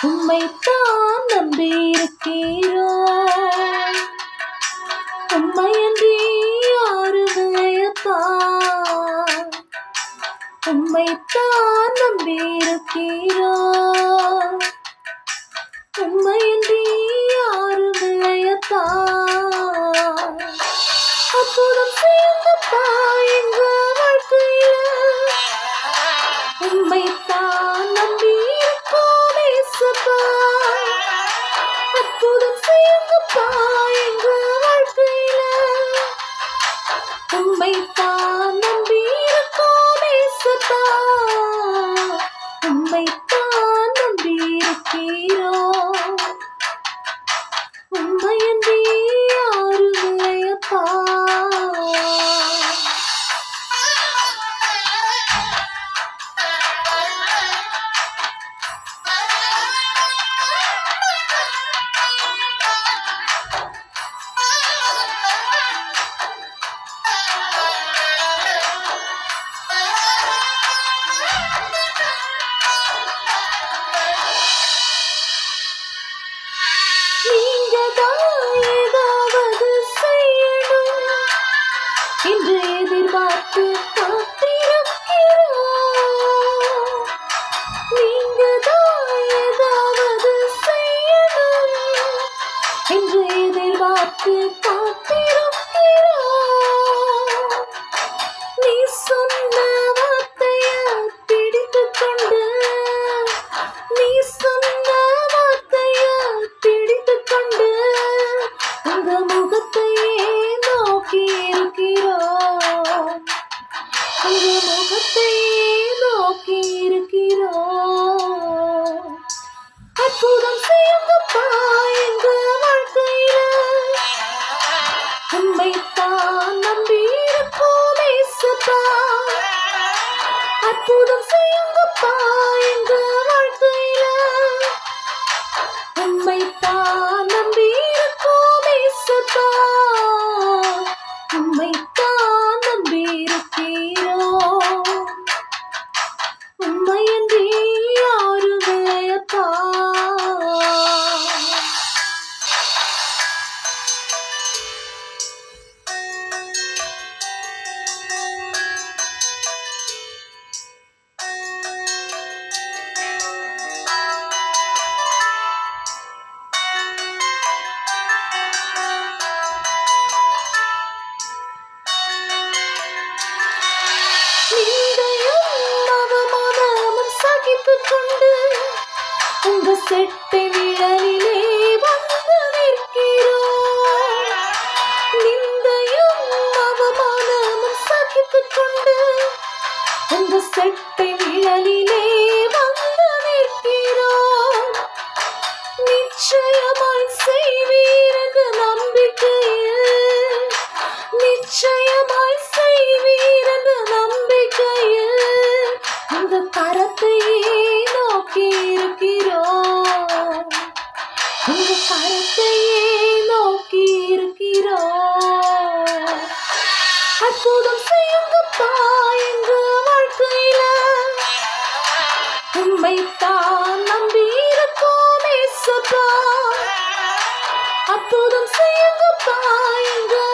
உம்மைத்தான் நம்பியிருக்கிறோம் உம்மையன்றி யாருமையப்பா உம்மைத்தான் நம்பியிருக்கிறோம் உம்மையன்றி யாருமையப்பா அற்புதம் செய்யுங்கப்பா எங்க உம்மைத்தான் செய்யுங்கப்பா வைத்து கொண்டு உங்க செட்டை நிழலிலே வந்து நிற்கிறோம். நிந்தையும் அவமானமும் சகித்துக் கொண்டு உங்க செட்டை நிழலிலே வந்து நிற்கிறோம். நிச்சயமாய் செய்வீரது நம்பிக்கையில் நிச்சயமாய் செய்வீரது நம்பிக்கையில் உங்க கரத்தையே உங்க நோக்கி இருக்கிறோம் அற்புதம் செய்யுங்கப்பா என்று வாழ்க்கையில. உண்மைத்தான் நம்பி இருக்கோம் ஏசப்பா. அற்புதம் செய்யுங்கப்பா என்று